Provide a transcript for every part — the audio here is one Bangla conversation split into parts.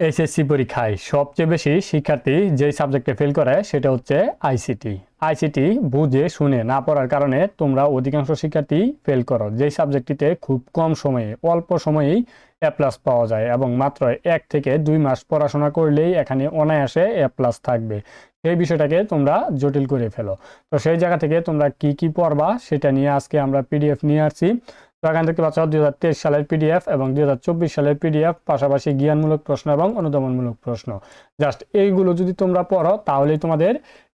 এইচএসসি পরীক্ষায় সবচেয়ে বেশি শিক্ষার্থী যেই সাবজেক্টে ফেল করে সেটা হচ্ছে আইসিটি আইসিটি বুঝে, শুনে না পড়ার কারণে তোমরা অধিকাংশ শিক্ষার্থী ফেল করো। যেই সাবজেক্টটিতে খুব কম সময়ে, অল্প সময়েই এ প্লাস পাওয়া যায় এবং মাত্র এক থেকে দুই মাস পড়াশোনা করলেই এখানে অনায়াসে এ প্লাস থাকবে। সেই বিষয়টাকে তোমরা জটিল করে ফেলো। তো সেই জায়গা থেকে তোমরা কি কি পড়বা সেটা নিয়ে আজকে আমরা পিডিএফ নিয়ে আসছি। তো এখান দেখতে পাচ্ছ দুই হাজার তেইশ সালের পিডিএফ এবং দুই হাজার চব্বিশ সালের পিডিএফ পাশাপাশি জ্ঞানমূলক প্রশ্ন এবং অনুদমনমূলক প্রশ্ন। জাস্ট এইগুলো যদি তোমরা পড়ো, তাহলেই তোমাদের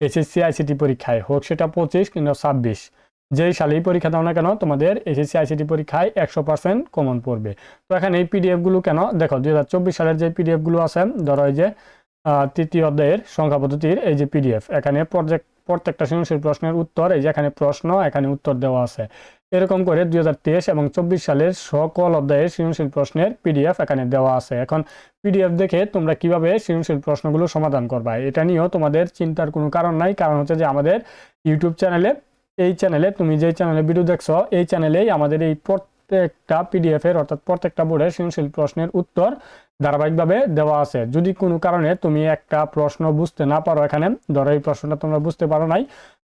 এসএসসি আইসিটি পরীক্ষায় হোক সেটা পঁচিশ কিংবা ছাব্বিশ, যেই সালেই পরীক্ষা দাও না কেন, তোমাদের এসএসসি আইসিটি পরীক্ষায় একশো পার্সেন্ট কমন পড়বে। তো এখানে এই পিডিএফগুলো কেন? দেখো, দুই হাজার চব্বিশ সালের যে পিডিএফগুলো আছে, ধরো এই যে তৃতীয় অধ্যায়ের সংখ্যা পদ্ধতির এই যে পিডিএফ, এখানে প্রত্যেকটা সৃজনশীল প্রশ্নের উত্তর, এই যে এখানে প্রশ্ন, এখানে উত্তর দেওয়া আছে। এরকম করে দু হাজার তেইশ এবং চব্বিশ সালের সকল অধ্যায়ের সৃজনশীল প্রশ্নের পিডিএফ এখানে দেওয়া আছে। এখন পিডিএফ দেখে তোমরা কীভাবে সৃজনশীল প্রশ্নগুলো সমাধান করবা, এটা নিয়েও তোমাদের চিন্তার কোনো কারণ নাই। কারণ হচ্ছে যে আমাদের ইউটিউব চ্যানেলে, এই চ্যানেলে, তুমি যেই চ্যানেলে ভিডিও দেখছ, এই চ্যানেলেই আমাদের এই প্রত্যেকটা পিডিএফ এর অর্থাৎ প্রত্যেকটা বোর্ডের সৃজনশীল প্রশ্নের উত্তর ধারাবাহিকভাবে দেওয়া আছে। যদি কোনো কারণে তুমি একটা প্রশ্ন বুঝতে না পারো এখানে, ধরো এই প্রশ্নটা তোমরা বুঝতে পারো নাই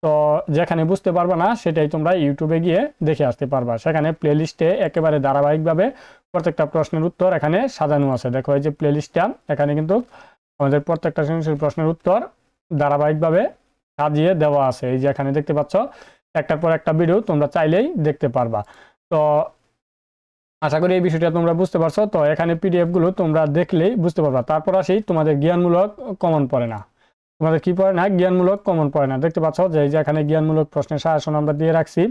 তো যেখানে বুঝতে পারবা না, সেটাই তোমরা ইউটিউবে গিয়ে দেখে আসতে পারবা। সেখানে প্লেলিস্টে একেবারে ধারাবাহিকভাবে প্রত্যেকটা প্রশ্নের উত্তর এখানে সাজানো আছে। দেখো এই যে প্লেলিস্টটা এখানে কিন্তু আমাদের প্রত্যেকটা সৃজনশীল প্রশ্নের উত্তর ধারাবাহিকভাবে সাজিয়ে দেওয়া আছে। এই যে এখানে দেখতে পাচ্ছ, একটার পর একটা ভিডিও তোমরা চাইলেই দেখতে পারবা। তো আশা করি এই বিষয়টা তোমরা বুঝতে পারছ। তো এখানে পিডিএফগুলো তোমরা দেখলেই বুঝতে পারবা। তারপর আসি তোমাদের জ্ঞানমূলক কমন পড়ে না। তোমাদের কি পড়ে না? জ্ঞানমূলক কমন পড়ে না। দেখতে পাচ্ছ যে এখানে জ্ঞানমূলক প্রশ্নের সাজেশন আমরা দিয়ে রাখছি।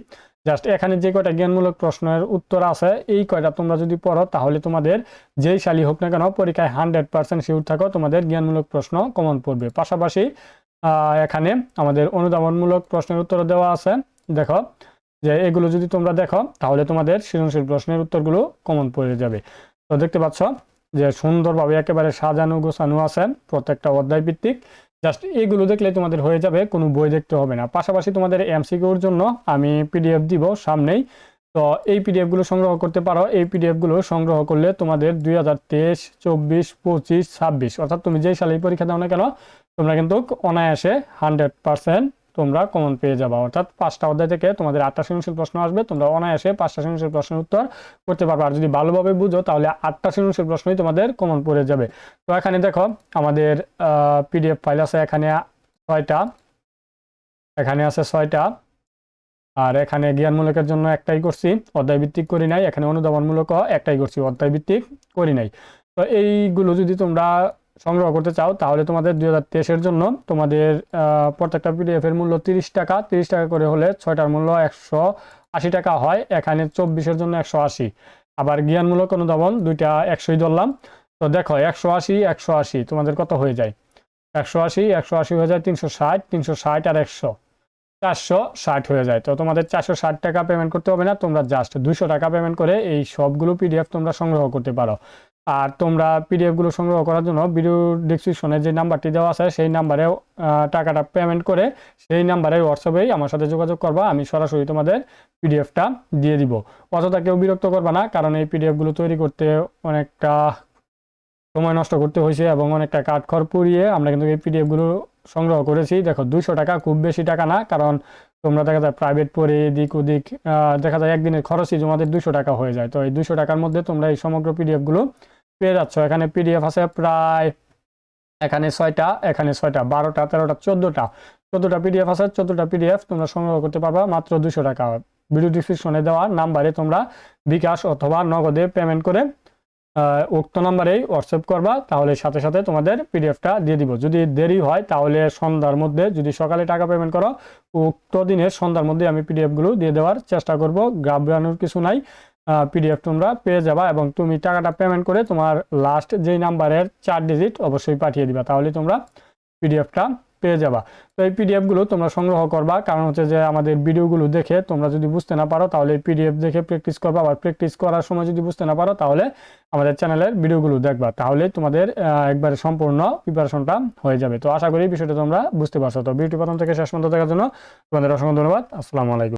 জাস্ট এখানে যে কয়টা জ্ঞানমূলক প্রশ্নের উত্তর আছে, এই কয়টা তোমরা যদি পড়ো, তাহলে তোমাদের যেই সালি হোক না কেন পরীক্ষায় হান্ড্রেড পার্সেন্ট শিওর থাকো, তোমাদের জ্ঞানমূলক প্রশ্ন কমন পড়বে। পাশাপাশি এখানে আমাদের অনুদাবনমূলক প্রশ্নের উত্তর দেওয়া আছে। দেখো, যে এগুলো যদি তোমরা দেখো, তাহলে তোমাদের সৃজনশীল প্রশ্নের উত্তরগুলো কমন পড়ে যাবে। তো দেখতে পাচ্ছ যে সুন্দরভাবে একেবারে সাজানো গোছানো আছে প্রত্যেকটা অধ্যায় ভিত্তিক জাস্ট এগুলো দেখলে তোমাদের হয়ে যাবে, কোনো বই দেখতে হবে না। পাশাপাশি তোমাদের এমসিকিউর জন্য আমি পিডিএফ দিব সামনেই। তো এই পিডিএফগুলো সংগ্রহ করতে পারো। এই পিডিএফগুলো সংগ্রহ করলে তোমাদের দুই হাজার তেইশ চব্বিশ পঁচিশ ছাব্বিশ অর্থাৎ তুমি যেই সালেই পরীক্ষা দাও না কেন তোমরা কিন্তু অনায়াসে হান্ড্রেড পার্সেন্ট তোমরা কমন পেয়ে যাবা। অর্থাৎ পাঁচটা অধ্যায় থেকে তোমাদের আটটা সৃজনশীল প্রশ্ন আসবে, তোমরা অনায়াসে পাঁচটা সৃজনশীল প্রশ্নের উত্তর করতে পারবে। আর যদি ভালোভাবে বুঝো, তাহলে আটটা সৃজনশীল প্রশ্নই তোমাদের কমন পড়ে যাবে। তো এখানে দেখো, আমাদের পিডিএফ ফাইল আছে এখানে ছয়টা। এখানে আছে ছয়টা। আর এখানে জ্ঞানমূলকের জন্য একটাই করছি অধ্যায় ভিত্তিক করি নাই। এখানে অনুধাবনমূলকও একটাই করছি অধ্যায় ভিত্তিক করি নাই। তো এইগুলো যদি তোমরা সংগ্রহ করতে চাও, তাহলে তোমাদের দুই হাজার তেইশের জন্য তোমাদের প্রত্যেকটা পিডিএফ এর মূল্য তিরিশ টাকা। তিরিশ টাকা করে হলে ছয়টার মূল্য একশো আশি টাকা হয়, এখানে চব্বিশের জন্য একশো আশি। আবার জ্ঞানমূলক অনুধাবন, দুইটা একশোই ধরলাম। তো দেখো, একশো আশি একশো আশি, তোমাদের কত হয়ে যায়? একশো আশি একশো আশি হয়ে যায় তিনশো ষাট তিনশো ষাট আর একশো। চারশো ষাট হয়ে যায়। তো তোমাদের চারশো ষাট টাকা পেমেন্ট করতে হবে না, তোমরা জাস্ট দুইশো টাকা পেমেন্ট করে এই সবগুলো পিডিএফ তোমরা সংগ্রহ করতে পারো। আর তোমরা পিডিএফগুলো সংগ্রহ করার জন্য ভিডিও ডিসক্রিপশনে যে নাম্বারটি দেওয়া আছে, সেই নাম্বারে টাকাটা পেমেন্ট করে সেই নাম্বারে হোয়াটসঅ্যাপেই আমার সাথে যোগাযোগ করবা, আমি সরাসরি তোমাদের পিডিএফটা দিয়ে দিব। অযথা কেউ বিরক্ত করবা না, কারণ এই পিডিএফগুলো তৈরি করতে অনেকটা সময় নষ্ট করতে হয়েছে এবং অনেকটা কাঠখড় পুড়িয়ে আমরা কিন্তু এই পিডিএফগুলো সংগ্রহ করেছি। দেখো, দুইশো টাকা খুব বেশি টাকা না, কারণ তোমরা দেখা যায় প্রাইভেট পড়ে, এদিক ওদিক দেখা যায় একদিনের খরচই তোমাদের দুশো টাকা হয়ে যায়। তো এই দুশো টাকার মধ্যে তোমরা এই সমগ্র পিডিএফগুলো পেয়ে যাচ্ছ। এখানে পিডিএফ আছে প্রায়, এখানে ছয়টা এখানে ছয়টা, বারোটা, তেরোটা, চোদ্দোটা। চোদ্দোটা পিডিএফ আছে, চোদ্দোটা পিডিএফ তোমরা সংগ্রহ করতে পারবা মাত্র দুশো টাকা। ভিডিও ডিসক্রিপশনে দেওয়া নাম্বারে তোমরা বিকাশ অথবা নগদে পেমেন্ট করে উক্ত নাম্বারেই হোয়াটসঅ্যাপ করবা, তাহলে সাথে সাথে তোমাদের পিডিএফটা দিয়ে দিব। যদি দেরি হয় তাহলে সন্ধ্যার মধ্যে, যদি সকালে টাকা পেমেন্ট করো, উক্ত দিনের সন্ধ্যার মধ্যে আমি পিডিএফগুলো দিয়ে দেওয়ার চেষ্টা করব। ঘাবড়ানোর কিছু নাই। পিডিএফ তোমরা পেয়ে যাবা এবং তুমি টাকাটা পেমেন্ট করে তোমার লাস্ট যেই নাম্বারের চার ডিজিট অবশ্যই পাঠিয়ে দিবা, তাহলে তোমরা পিডিএফটা পেয়ে যাবা। তো এই পিডিএফগুলো তোমরা সংগ্রহ করবা, কারণ হচ্ছে যে আমাদের ভিডিওগুলো দেখে তোমরা যদি বুঝতে না পারো, তাহলে এই পিডিএফ দেখে প্র্যাকটিস করবা, আবার প্র্যাকটিস করার সময় যদি বুঝতে না পারো, তাহলে আমাদের চ্যানেলের ভিডিওগুলো দেখবা, তাহলে তোমাদের একবারে সম্পূর্ণ প্রিপারেশনটা হয়ে যাবে। তো আশা করি বিষয়টা তোমরা বুঝতে পারছ। তো ভিডিও প্রথম থেকে শেষ পর্যন্ত দেখার জন্য তোমাদের অসংখ্য ধন্যবাদ। আসসালামু আলাইকুম।